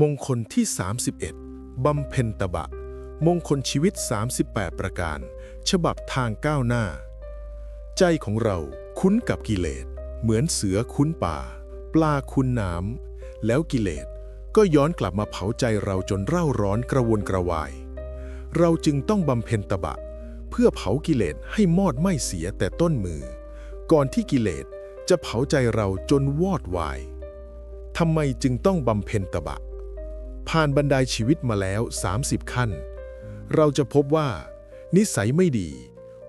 มงคลที่ 31 บำเพ็ญตบะ มงคลชีวิต 38 ประการ ฉบับทางก้าวหน้า ใจของเราคุ้นกับกิเลส เหมือนเสือคุ้นป่า ปลาคุ้นน้ำ แล้วกิเลสก็ย้อนกลับมาเผาใจเราจนเร่าร้อนกระวนกระวาย เราจึงต้องบำเพ็ญตบะ เพื่อเผากิเลสให้มอดไหม้เสียแต่ต้นมือ ก่อนที่กิเลสจะเผาใจเราจนวอดวายทำไมจึงต้องบำเพ็ญตบะ ผ่านบันไดชีวิตมาแล้ว 30 ขั้น เราจะพบว่า นิสัยไม่ดี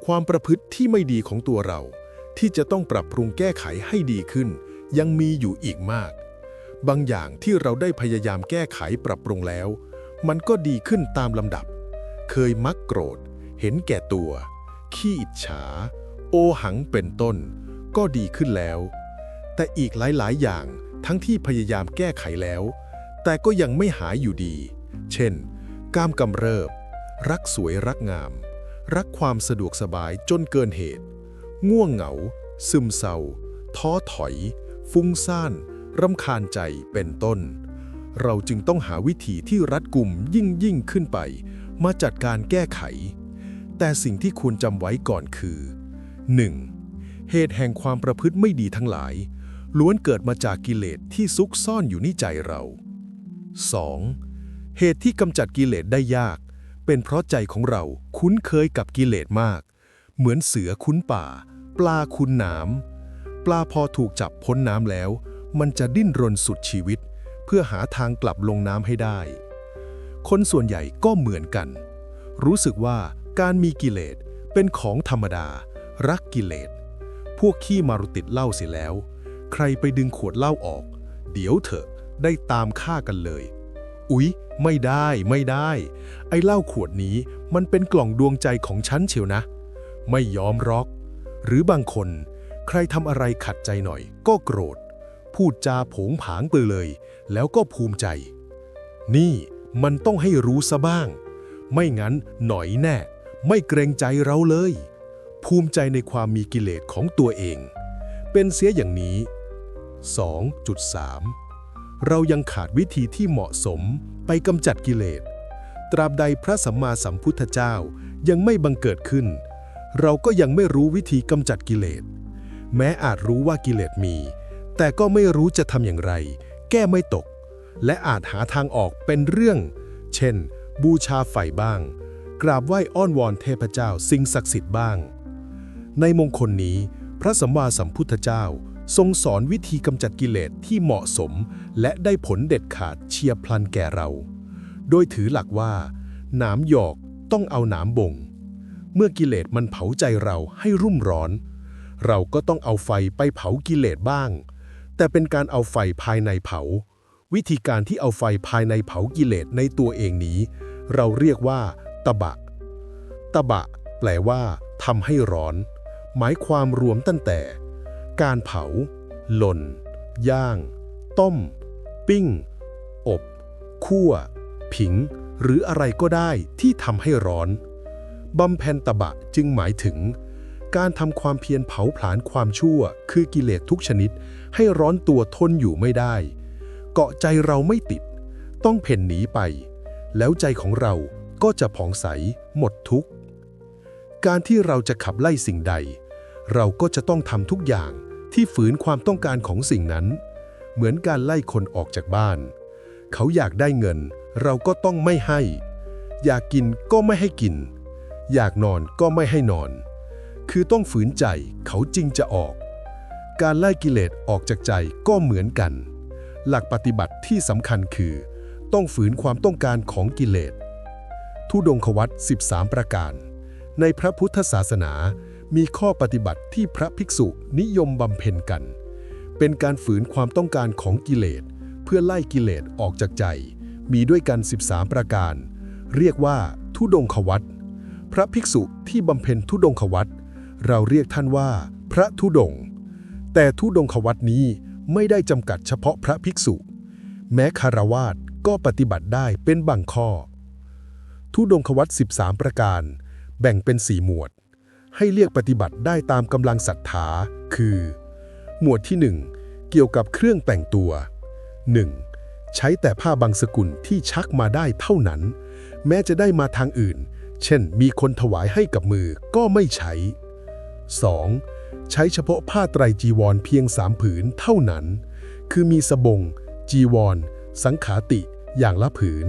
ความประพฤติที่ไม่ดีของตัวเรา ที่จะต้องปรับปรุงแก้ไขให้ดีขึ้น ยังมีอยู่อีกมาก บางอย่างที่เราได้พยายามแก้ไขปรับปรุงแล้ว มันก็ดีขึ้นตามลำดับ เคยมักโกรธ เห็นแก่ตัว ขี้อิจฉา โอหังเป็นต้น ก็ดีขึ้นแล้ว แต่อีกหลายๆ อย่างทั้งที่พยายามแก้ไขแล้ว แต่ก็ยังไม่หายอยู่ดี เช่น กามกำเริบ รักสวยรักงาม รักความสะดวกสบายจนเกินเหตุ ง่วงเหงา ซึมเศร้า ท้อถอย ฟุ้งซ่านรำคาญใจเป็นต้น เราจึงต้องหาวิธีที่รัดกุมยิ่งยิ่งขึ้นไป มาจัดการแก้ไข แต่สิ่งที่ควรจำไว้ก่อนคือ 1. เหตุแห่งความประพฤติไม่ดีทั้งหลายล้วนเกิดมาจากกิเลสที่ซุกซ่อนอยู่ในใจเรา 2. เหตุที่กำจัดกิเลสได้ยาก เป็นเพราะใจของเราคุ้นเคยกับกิเลสมาก เหมือนเสือคุ้นป่า ปลาคุ้นน้ำปลาพอถูกจับพ้นน้ำแล้ว มันจะดิ้นรนสุดชีวิต เพื่อหาทางกลับลงน้ำให้ได้ คนส่วนใหญ่ก็เหมือนกัน รู้สึกว่าการมีกิเลสเป็นของธรรมดา รักกิเลส พวกขี้มารุติดเหล้าเสียแล้ว ใครไปดึงขวดเหล้าออก เดี๋ยวเถอะ ได้ตามฆ่ากันเลย อุ๊ย ไม่ได้ไม่ได้ ไอ้เหล้าขวดนี้มันเป็นกล่องดวงใจของฉันเชียวนะ ไม่ยอมรอก หรือบางคน ใครทำอะไรขัดใจหน่อย ก็โกรธ พูดจาผงผางไปเลย แล้วก็ภูมิใจ นี่มันต้องให้รู้ซะบ้าง ไม่งั้นหน่อยแน่ ไม่เกรงใจเราเลย ภูมิใจในความมีกิเลสของตัวเอง เป็นเสียอย่างนี้ 2.3 เรายังขาดวิธีที่เหมาะสมไปกำจัดกิเลส ตราบใดพระสัมมาสัมพุทธเจ้ายังไม่บังเกิดขึ้น เราก็ยังไม่รู้วิธีกำจัดกิเลส แม้อาจรู้ว่ากิเลสมี แต่ก็ไม่รู้จะทำอย่างไร แก้ไม่ตก และอาจหาทางออกเป็นเรื่อง เช่น บูชาไฟบ้าง กราบไหว้อ้อนวอนเทพเจ้าสิ่งศักดิ์สิทธิ์บ้าง ในมงคลนี้ พระสัมมาสัมพุทธเจ้า ทรงสอนวิธีกำจัดกิเลสที่เหมาะสม และได้ผลเด็ดขาดเฉียบพลันแก่เรา โดยถือหลักว่าหนามหยอกต้องเอาหนามบ่ง เมื่อกิเลสมันเผาใจเราให้รุ่มร้อน เราก็ต้องเอาไฟไปเผากิเลสบ้าง แต่เป็นการเอาไฟภายในเผา วิธีการที่เอาไฟภายในเผากิเลสในตัวเองนี้ เราเรียกว่าตบะตบะ แปลว่าทำให้ร้อน หมายความรวมตั้งแต่ การเผา หล่น ย่าง ต้ม ปิ้ง อบคั่ว ผิง หรืออะไรก็ได้ที่ทำให้ร้อนบำเพ็ญตบะจึงหมายถึง การทำความเพียรเผาผลาญความชั่ว คือกิเลสทุกชนิด ให้ร้อนตัวทนอยู่ไม่ได้ เกาะใจเราไม่ติด ต้องเพ่นหนีไป แล้วใจของเราก็จะผ่องใส หมดทุกข์ การที่เราจะขับไล่สิ่งใด เราก็จะต้องทำทุกอย่าง ที่ฝืนความต้องการของสิ่งนั้น เหมือนการไล่คนออกจากบ้าน เขาอยากได้เงิน เราก็ต้องไม่ให้ อยากกินก็ไม่ให้กิน อยากนอนก็ไม่ให้นอน คือต้องฝืนใจเขาจริงจะออก การไล่กิเลสออกจากใจก็เหมือนกัน หลักปฏิบัติที่สำคัญคือ ต้องฝืนความต้องการของกิเลสทุดงควัต13 ประการ ในพระพุทธศาสนา มีข้อปฏิบัติที่พระภิกษุนิยมบำเพ็ญกัน เป็นการฝืนความต้องการของกิเลส เพื่อไล่กิเลสออกจากใจ มีด้วยกัน 13 ประการ เรียกว่า ทุดงควัตพระภิกษุที่บำเพ็ญทุดงควัตเราเรียกท่านว่า พระทุดง แต่ทุดงควัตนี้ไม่ได้จำกัดเฉพาะพระภิกษุ แม้คารวาสก็ปฏิบัติได้เป็นบางข้อ ทุดงควัต13 ประการ แบ่งเป็น4หมวด ให้เรียกปฏิบัติได้ตามกำลังศรัทธา คือ หมวดที่ 1 เกี่ยวกับเครื่องแต่งตัว 1. ใช้แต่ผ้าบางสกุลที่ชักมาได้เท่านั้น แม้จะได้มาทางอื่น เช่น มีคนถวายให้กับมือก็ไม่ใช้ 2. ใช้เฉพาะผ้าไตรจีวรเพียงสามผืนเท่านั้น คือมีสบง จีวร สังขาติอย่างละผืน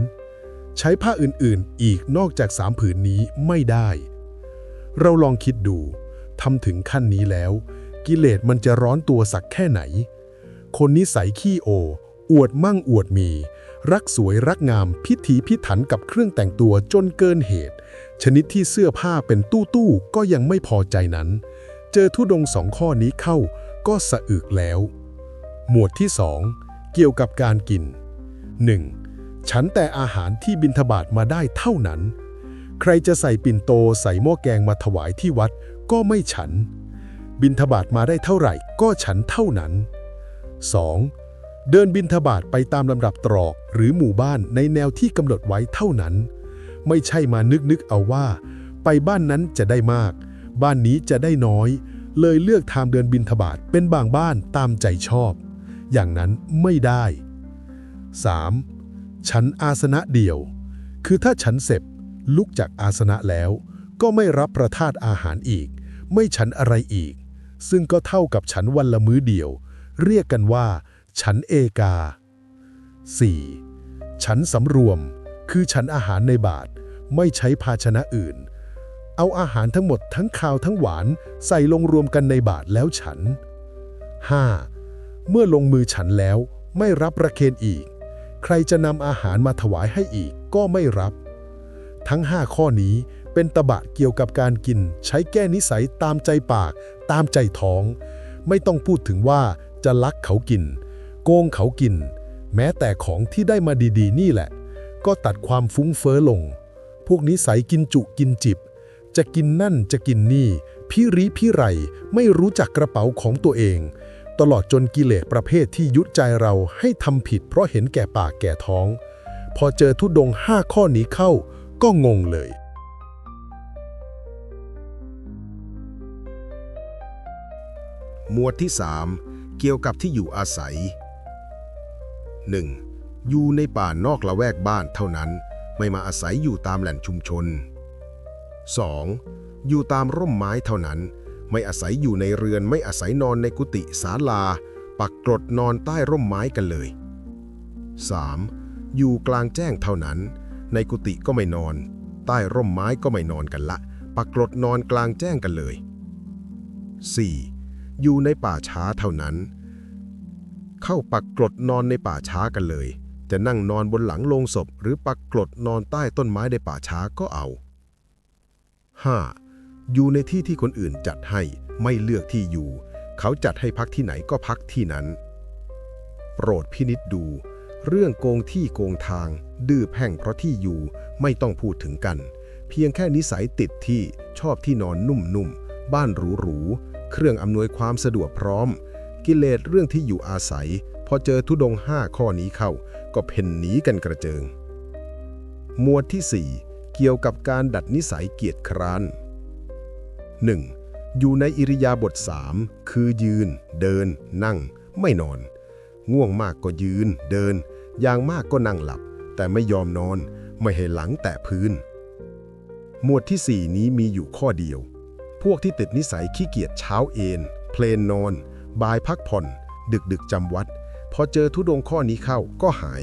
ใช้ผ้าอื่นๆ อีกนอกจากสามผืนนี้ไม่ได้ เราลองคิดดูทำถึงขั้นนี้แล้ว กิเลสมันจะร้อนตัวสักแค่ไหน คนนิสัยขี้โอ อวดมั่งอวดมี รักสวยรักงามพิถีพิถันกับเครื่องแต่งตัวจนเกินเหตุ ชนิดที่เสื้อผ้าเป็นตู้ตู้ๆก็ยังไม่พอใจนั้น เจอทุดงสองข้อนี้เข้าก็สะอึกแล้ว หมวดที่สองเกี่ยวกับการกิน 1. ฉันแต่อาหารที่บินทบาทมาได้เท่านั้น ใครจะใส่ปิ่นโตใส่หม้อแกงมาถวายที่วัดก็ไม่ฉัน บินทบาทมาได้เท่าไหร่ก็ฉันเท่านั้น 2. เดินบินทบาทไปตามลำดับตรอกหรือหมู่บ้านในแนวที่กำหนดไว้เท่านั้น ไม่ใช่มานึกนึกเอาว่า ไปบ้านนั้นจะได้มาก บ้านนี้จะได้น้อย เลยเลือกทางเดินบินทบาทเป็นบางบ้านตามใจชอบ อย่างนั้นไม่ได้ 3. ฉันอาสนะเดียว คือถ้าฉันเสร็จ ลุกจากอาสนะแล้ว ก็ไม่รับประทานอาหารอีก ไม่ฉันอะไรอีก ซึ่งก็เท่ากับฉันวันละมื้อเดียว เรียกกันว่า ฉันเอกา 4. ฉันสำรวม คือฉันอาหารในบาท ไม่ใช้ภาชนะอื่น เอาอาหารทั้งหมดทั้งคาวทั้งหวานใส่ลงรวมกันในบาทแล้วฉัน 5. เมื่อลงมือฉันแล้วไม่รับประเคนอีก ใครจะนำอาหารมาถวายให้อีกก็ไม่รับ ทั้ง 5 ข้อนี้เป็นตบะเกี่ยวกับการกิน ใช้แก้นิสัยตามใจปาก ตามใจท้อง ไม่ต้องพูดถึงว่าจะลักเขากิน โกงเขากิน แม้แต่ของที่ได้มาดีๆ นี่แหละ ก็ตัดความฟุ้งเฟ้อลง พวกนิสัยกินจุกินจิบ จะกินนั่นจะกินนี่พิริพิไรไม่รู้จักกระเป๋าของตัวเอง ตลอดจนกิเลสประเภทที่ยุดใจเราให้ทำผิดเพราะเห็นแก่ปากแก่ท้อง พอเจอทุดงค์ห้าข้อนี้เข้า ก็งงเลย หมวดที่ 3 เกี่ยวกับที่อยู่อาศัย 1. อยู่ในป่านอกละแวกบ้านเท่านั้น ไม่มาอาศัยอยู่ตามแหล่งชุมชน 2. อยู่ตามร่มไม้เท่านั้น ไม่อาศัยอยู่ในเรือนไม่อาศัยนอนในกุฏิศาลา ปักกรดนอนใต้ร่มไม้กันเลย 3. อยู่กลางแจ้งเท่านั้น ในกุฏิก็ไม่นอน ใต้ร่มไม้ก็ไม่นอนกันละ ปักกรดนอนกลางแจ้งกันเลย 4. อยู่ในป่าช้าเท่านั้น เข้าปักกรดนอนในป่าช้ากันเลย จะนั่งนอนบนหลังโลงศพ หรือปักกรดนอนใต้ต้นไม้ในป่าช้าก็เอา 5. อยู่ในที่ที่คนอื่นจัดให้ไม่เลือกที่อยู่ เขาจัดให้พักที่ไหนก็พักที่นั้น โปรดพินิจดู เรื่องโกงที่โกงทาง ดื้อแพ่งเพราะที่อยู่ไม่ต้องพูดถึงกัน เพียงแค่นิสัยติดที่ชอบที่นอนนุ่มๆ บ้านหรูๆ เครื่องอำนวยความสะดวกพร้อม กิเลสเรื่องที่อยู่อาศัย พอเจอทุดงห้าข้อนี้เข้า ก็เพ่นหนีกันกระเจิง หมวดที่ 4 เกี่ยวกับการดัดนิสัยเกียจคร้าน 1. อยู่ในอิริยาบถ3คือยืน เดิน นั่ง ไม่นอน ง่วงมากก็ยืน เดิน อย่างมากก็นั่งหลับ แต่ไม่ยอมนอน ไม่ให้หลังแตะพื้น หมวดที่ 4 นี้มีอยู่ข้อเดียว พวกที่ติดนิสัยขี้เกียจเช้าเอน เพลนนอนบ่ายพักผ่อน ดึกดึกๆจำวัด พอเจอทุดงข้อนี้เข้าก็หาย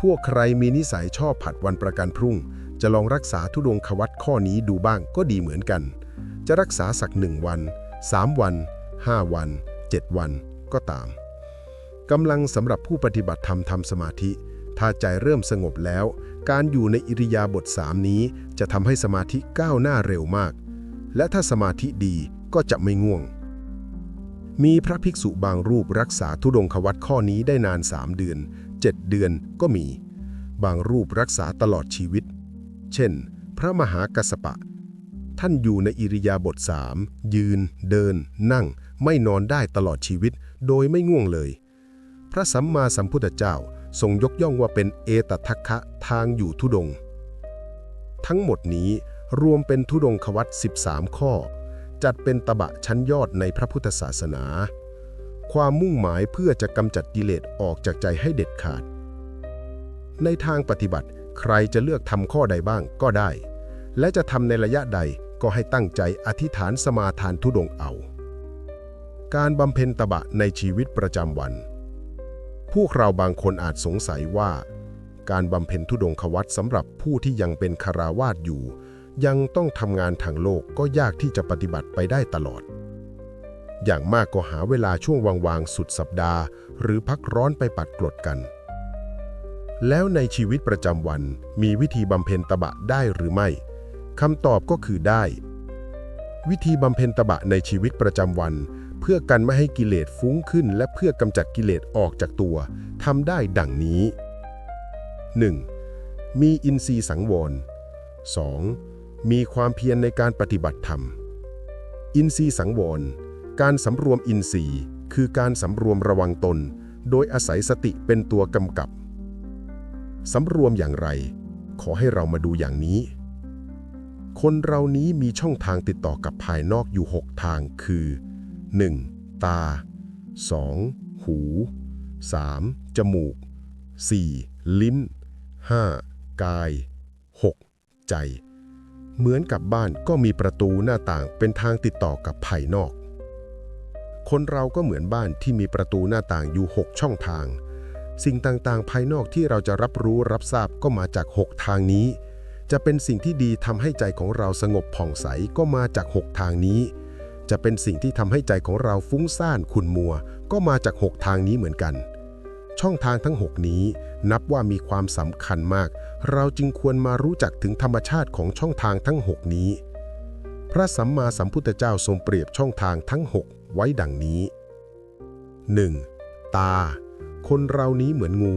พวกใครมีนิสัยชอบผัดวันประกันพรุ่ง จะลองรักษาทุดงควัตข้อนี้ดูบ้างก็ดีเหมือนกัน จะรักษาสักหนึ่งวัน 3 วัน 5 วัน 7 วันก็ตามกำลังสำหรับผู้ปฏิบัติธรรมทำสมาธิ ถ้าใจเริ่มสงบแล้ว การอยู่ในอิริยาบถสามนี้ จะทำให้สมาธิก้าวหน้าเร็วมาก และถ้าสมาธิดีก็จะไม่ง่วง มีพระภิกษุบางรูปรักษาทุดงควัตข้อนี้ได้นาน3เดือน 7 เดือนก็มี บางรูปรักษาตลอดชีวิต เช่น พระมหากัสสปะ ท่านอยู่ในอิริยาบถสามยืน เดิน นั่ง ไม่นอนได้ตลอดชีวิต โดยไม่ง่วงเลย พระสัมมาสัมพุทธเจ้า ทรงยกย่องว่าเป็นเอตทัคคะทางอยู่ทุดง ทั้งหมดนี้รวมเป็นทุดงควัต13 ข้อ จัดเป็นตบะชั้นยอดในพระพุทธศาสนา ความมุ่งหมายเพื่อจะกำจัดกิเลสออกจากใจให้เด็ดขาด ในทางปฏิบัติใครจะเลือกทำข้อใดบ้างก็ได้ และจะทำในระยะใดก็ให้ตั้งใจอธิษฐานสมาทานทุดงเอา การบำเพ็ญตบะในชีวิตประจำวัน พวกเราบางคนอาจสงสัยว่า การบำเพ็ญทุดงควัตสำหรับผู้ที่ยังเป็นคาราวาสอยู่ ยังต้องทำงานทางโลกก็ยากที่จะปฏิบัติไปได้ตลอด อย่างมากก็หาเวลาช่วงวางๆสุดสัปดาห์ หรือพักร้อนไปปัดกรดกัน แล้วในชีวิตประจำวันมีวิธีบำเพ็ญตบะได้หรือไม่คำตอบก็คือได้ วิธีบำเพ็ญตบะในชีวิตประจำวัน เพื่อกันไม่ให้กิเลสฟุ้งขึ้น และเพื่อกำจัดกิเลสออกจากตัวทำได้ดังนี้ 1. มีอินทรีย์สังวร 2. มีความเพียรในการปฏิบัติธรรม อินทรีย์สังวร การสำรวมอินทรีย์ คือการสำรวมระวังตน โดยอาศัยสติเป็นตัวกำกับสำรวมอย่างไร ขอให้เรามาดูอย่างนี้ คนเรานี้มีช่องทางติดต่อกับภายนอกอยู่ 6 ทางคือ 1. ตา 2. หู 3. จมูก 4. ลิ้น 5. กาย 6. ใจ เหมือนกับบ้านก็มีประตูหน้าต่างเป็นทางติดต่อกับภายนอก คนเราก็เหมือนบ้านที่มีประตูหน้าต่างอยู่ 6 ช่องทาง สิ่งต่างๆ ภายนอกที่เราจะรับรู้รับทราบก็มาจาก 6 ทางนี้ จะเป็นสิ่งที่ดีทำให้ใจของเราสงบผ่องใสก็มาจาก 6 ทางนี้ จะเป็นสิ่งที่ทำให้ใจของเราฟุ้งซ่านขุ่นมัว ก็มาจาก 6 ทางนี้เหมือนกัน ช่องทางทั้ง 6 นี้ นับว่ามีความสำคัญมาก เราจึงควรมารู้จักถึงธรรมชาติของช่องทางทั้ง 6 นี้ พระสัมมาสัมพุทธเจ้าทรงเปรียบช่องทางทั้ง 6 ไว้ดังนี้ 1. ตา คนเรานี้เหมือนงู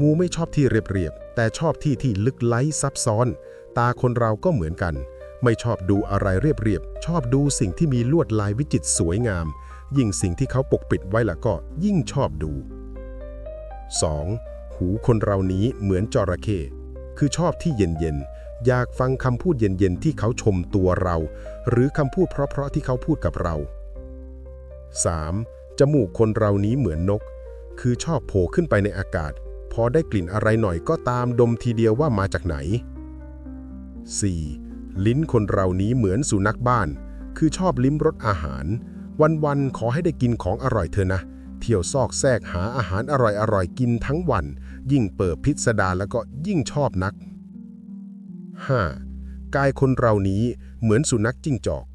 งูไม่ชอบที่เรียบๆแต่ชอบที่ที่ลึกไล้ซับซ้อน ตาคนเราก็เหมือนกัน ไม่ชอบดูอะไรเรียบๆชอบดูสิ่งที่มีลวดลายวิจิตรสวยงาม ยิ่งสิ่งที่เขาปกปิดไว้ละก็ยิ่งชอบดู 2. หูคนเรานี้เหมือนจระเข้คือชอบที่เย็นๆ อยากฟังคำพูดเย็นๆ ที่เขาชมตัวเรา หรือคำพูดเพราะๆที่เขาพูดกับเรา 3. จมูกคนเรานี้เหมือนนก คือชอบโผล่ขึ้นไปในอากาศ พอได้กลิ่นอะไรหน่อยก็ตามดมทีเดียวว่ามาจากไหน 4. ลิ้นคนเรานี้เหมือนสุนัขบ้าน คือชอบลิ้มรสอาหาร วันๆ ขอให้ได้กินของอร่อยเถอะนะ เที่ยวซอกแซกหาอาหารอร่อยๆ กินทั้งวัน ยิ่งเปิดพิสดารแล้วก็ยิ่งชอบนัก 5. กายคนเรานี้เหมือนสุนัขจิ้งจอก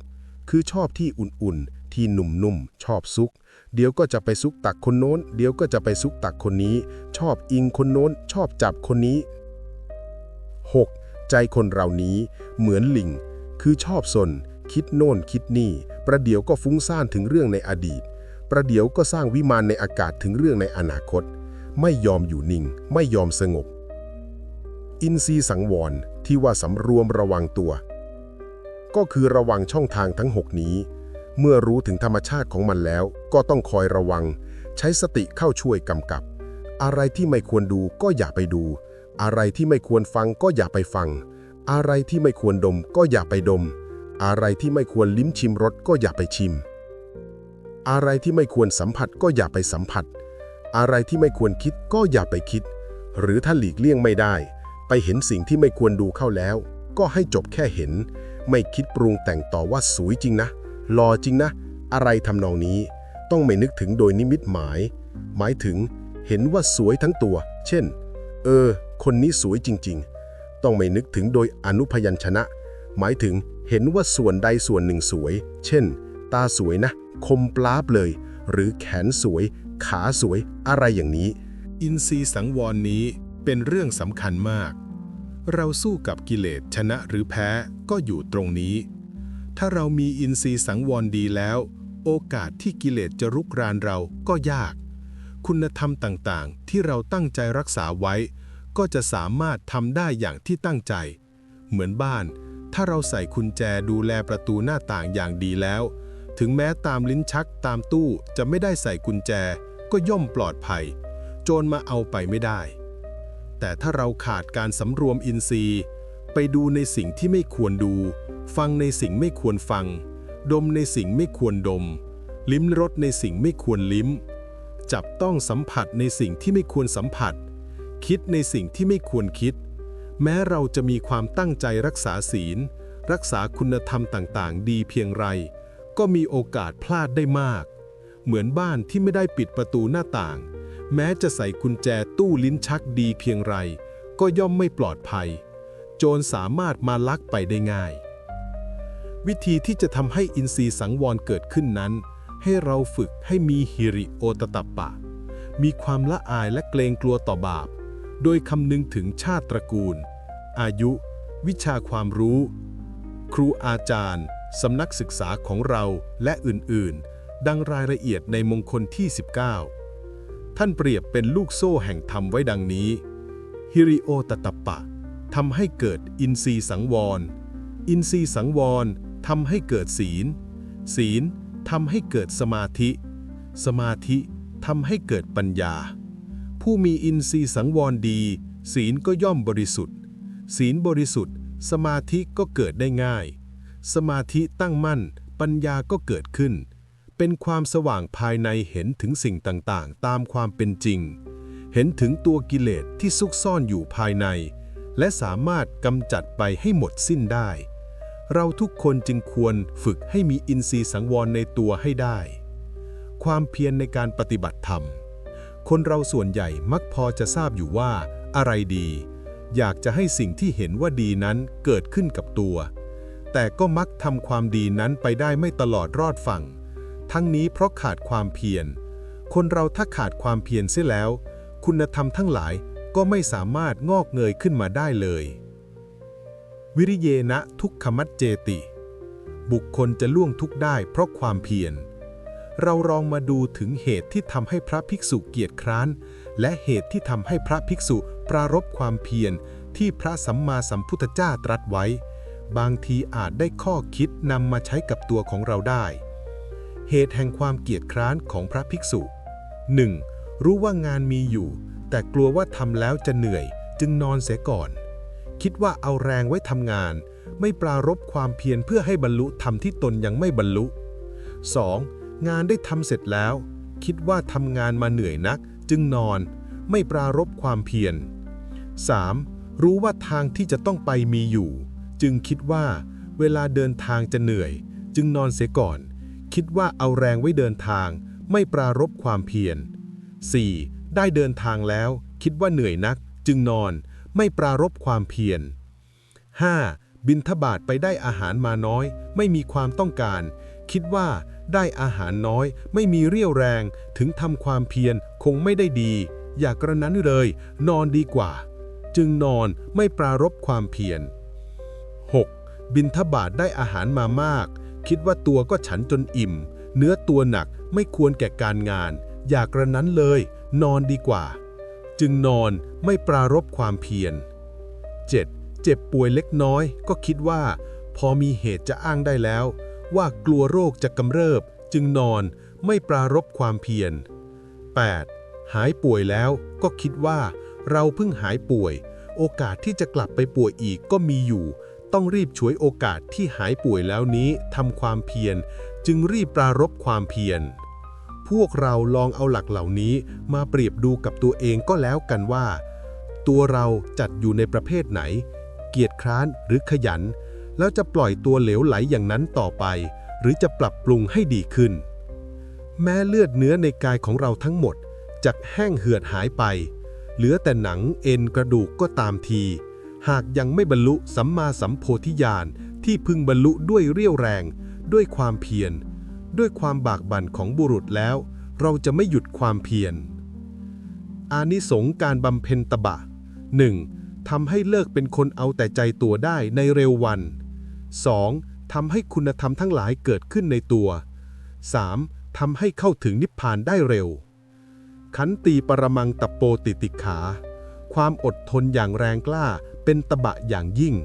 คือชอบที่อุ่นๆ ที่หนุ่มๆ ชอบซุก เดี๋ยวก็จะไปซุกตักคนโน้น เดี๋ยวก็จะไปซุกตักคนนี้ ชอบอิงคนโน้น ชอบจับคนนี้ 6. ใจคนเรานี้เหมือนลิง คือชอบสน คิดโน่นคิดนี่ ประเดี๋ยวก็ฟุ้งซ่านถึงเรื่องในอดีต ประเดี๋ยวก็สร้างวิมานในอากาศถึงเรื่องในอนาคต ไม่ยอมอยู่นิ่ง ไม่ยอมสงบ อินทรีย์สังวรที่ว่าสำรวมระวังตัว ก็คือระวังช่องทางทั้ง 6 นี้ เมื่อรู้ถึงธรรมชาติของมันแล้ว ก็ต้องคอยระวัง ใช้สติเข้าช่วยกำกับ อะไรที่ไม่ควรดูก็อย่าไปดู อะไรที่ไม่ควรฟังก็อย่าไปฟัง อะไรที่ไม่ควรดมก็อย่าไปดม อะไรที่ไม่ควรลิ้มชิมรสก็อย่าไปชิม อะไรที่ไม่ควรสัมผัสก็อย่าไปสัมผัส อะไรที่ไม่ควรคิดก็อย่าไปคิด หรือถ้าหลีกเลี่ยงไม่ได้ ไปเห็นสิ่งที่ไม่ควรดูเข้าแล้ว ก็ให้จบแค่เห็น ไม่คิดปรุงแต่งต่อว่าสวยจริงนะหล่อจริงนะ อะไรทำนองนี้ ต้องไม่นึกถึงโดยนิมิตหมาย หมายถึงเห็นว่าสวยทั้งตัว เช่น เออ คนนี้สวยจริงๆ ต้องไม่นึกถึงโดยอนุพยัญชนะ หมายถึงเห็นว่าส่วนใดส่วนหนึ่งสวย เช่น ตาสวยนะ คมปลาบเลย หรือแขนสวย ขาสวย อะไรอย่างนี้ อินทรีย์สังวรนี้เป็นเรื่องสำคัญมาก เราสู้กับกิเลสชนะหรือแพ้ก็อยู่ตรงนี้ ถ้าเรามีอินทรีย์สังวรดีแล้ว โอกาสที่กิเลสจะรุกรานเราก็ยาก คุณธรรมต่างๆ ที่เราตั้งใจรักษาไว้ ก็จะสามารถทำได้อย่างที่ตั้งใจ เหมือนบ้าน ถ้าเราใส่กุญแจดูแลประตูหน้าต่างอย่างดีแล้ว ถึงแม้ตามลิ้นชักตามตู้จะไม่ได้ใส่กุญแจ ก็ย่อมปลอดภัย โจรมาเอาไปไม่ได้ แต่ถ้าเราขาดการสำรวมอินทรีย์ ไปดูในสิ่งที่ไม่ควรดู ฟังในสิ่งไม่ควรฟัง ดมในสิ่งไม่ควรดม ลิ้มรสในสิ่งไม่ควรลิ้ม จับต้องสัมผัสในสิ่งที่ไม่ควรสัมผัส คิดในสิ่งที่ไม่ควรคิด แม้เราจะมีความตั้งใจรักษาศีล รักษาคุณธรรมต่างๆ ดีเพียงไร ก็มีโอกาสพลาดได้มาก เหมือนบ้านที่ไม่ได้ปิดประตูหน้าต่าง แม้จะใส่กุญแจตู้ลิ้นชักดีเพียงไร ก็ย่อมไม่ปลอดภัย โจรสามารถมาลักไปได้ง่าย วิธีที่จะทำให้อินทรีย์สังวรเกิดขึ้นนั้น ให้เราฝึกให้มีฮิริโอตตัปปะ มีความละอายและเกรงกลัวต่อบาป โดยคำนึงถึงชาติตระกูล อายุ วิชาความรู้ ครูอาจารย์ สำนักศึกษาของเราและอื่น ๆ ดังรายละเอียดในมงคลที่ 19 ท่านเปรียบเป็นลูกโซ่แห่งธรรมไว้ดังนี้ ฮิริโอตตปะทำให้เกิดอินทรีสังวร อินทรีสังวรทำให้เกิดศีล ศีลทำให้เกิดสมาธิ สมาธิทำให้เกิดปัญญา ผู้มีอินทรีย์สังวรดี ศีลก็ย่อมบริสุทธิ์ ศีลบริสุทธิ์ สมาธิก็เกิดได้ง่าย สมาธิตั้งมั่น ปัญญาก็เกิดขึ้น เป็นความสว่างภายในเห็นถึงสิ่งต่างๆ ตามความเป็นจริง เห็นถึงตัวกิเลสที่ซุกซ่อนอยู่ภายใน และสามารถกำจัดไปให้หมดสิ้นได้ เราทุกคนจึงควรฝึกให้มีอินทรีย์สังวรในตัวให้ได้ ความเพียรในการปฏิบัติธรรม คนเราส่วนใหญ่มักพอจะทราบอยู่ว่า อะไรดี อยากจะให้สิ่งที่เห็นว่าดีนั้นเกิดขึ้นกับตัว แต่ก็มักทำความดีนั้นไปได้ไม่ตลอดรอดฝั่ง ทั้งนี้เพราะขาดความเพียร คนเราถ้าขาดความเพียรเสียแล้ว คุณธรรมทั้งหลายก็ไม่สามารถงอกเงยขึ้นมาได้เลย วิริเยนะทุกขมัจเจติ บุคคลจะล่วงทุกได้เพราะความเพียร เราลองมาดูถึงเหตุที่ทำให้พระภิกษุเกียจคร้าน และเหตุที่ทำให้พระภิกษุปรารบความเพียรที่พระสัมมาสัมพุทธเจ้าตรัสไว้ บางทีอาจได้ข้อคิดนำมาใช้กับตัวของเราได้ เหตุแห่งความเกียจคร้านของพระภิกษุ 1. รู้ว่างานมีอยู่ แต่กลัวว่าทำแล้วจะเหนื่อยจึงนอนเสียก่อน คิดว่าเอาแรงไว้ทำงาน ไม่ปรารบความเพียรเพื่อให้บรรลุธรรมที่ตนยังไม่บรรลุ 2. งานได้ทำเสร็จแล้ว คิดว่าทำงานมาเหนื่อยนัก จึงนอน ไม่ปรารบความเพียร 3. รู้ว่าทางที่จะต้องไปมีอยู่ จึงคิดว่าเวลาเดินทางจะเหนื่อย จึงนอนเสียก่อน คิดว่าเอาแรงไว้เดินทาง ไม่ปรารบความเพียร 4. ได้เดินทางแล้ว คิดว่าเหนื่อยนัก จึงนอน ไม่ปรารบความเพียร 5. บินทบาทไปได้อาหารมาน้อย ไม่มีความต้องการ คิดว่า ได้อาหารน้อย ไม่มีเรี่ยวแรง ถึงทำความเพียรคงไม่ได้ดี อย่ากระนั้นเลย นอนดีกว่า จึงนอนไม่ปรารบความเพียร 6. บินทบาทได้อาหารมามาก คิดว่าตัวก็ฉันจนอิ่ม เนื้อตัวหนักไม่ควรแก่การงาน อย่ากระนั้นเลย นอนดีกว่า จึงนอนไม่ปรารบความเพียร 7. เจ็บป่วยเล็กน้อย ก็คิดว่า พอมีเหตุจะอ้างได้แล้ว ว่ากลัวโรคจะกำเริบจึงนอนไม่ปรารบความเพียร 8. หายป่วยแล้วก็คิดว่า เราเพิ่งหายป่วย โอกาสที่จะกลับไปป่วยอีกก็มีอยู่ ต้องรีบฉวยโอกาสที่หายป่วยแล้วนี้ทำความเพียร จึงรีบปรารบความเพียร พวกเราลองเอาหลักเหล่านี้มาเปรียบดูกับตัวเองก็แล้วกันว่า ตัวเราจัดอยู่ในประเภทไหน เกียจคร้านหรือขยัน แล้วจะปล่อยตัวเหลวไหลอย่างนั้นต่อไป หรือจะปรับปรุงให้ดีขึ้น แม้เลือดเนื้อในกายของเราทั้งหมดจะแห้งเหือดหายไป เหลือแต่หนังเอ็นกระดูกก็ตามที หากยังไม่บรรลุสัมมาสัมโพธิญาณที่พึงบรรลุด้วยเรี่ยวแรง ด้วยความเพียร ด้วยความบากบั่นของบุรุษแล้ว เราจะไม่หยุดความเพียร อานิสงส์การบำเพ็ญตบะ 1. ทำให้เลิกเป็นคนเอาแต่ใจตัวได้ในเร็ววัน 2. ทำให้คุณธรรมทั้งหลายเกิดขึ้นในตัว 3. ทำให้เข้าถึงนิพพานได้เร็ว ขันตีปรมังตะโปติติขา ความอดทนอย่างแรงกล้าเป็นตบะอย่างยิ่ง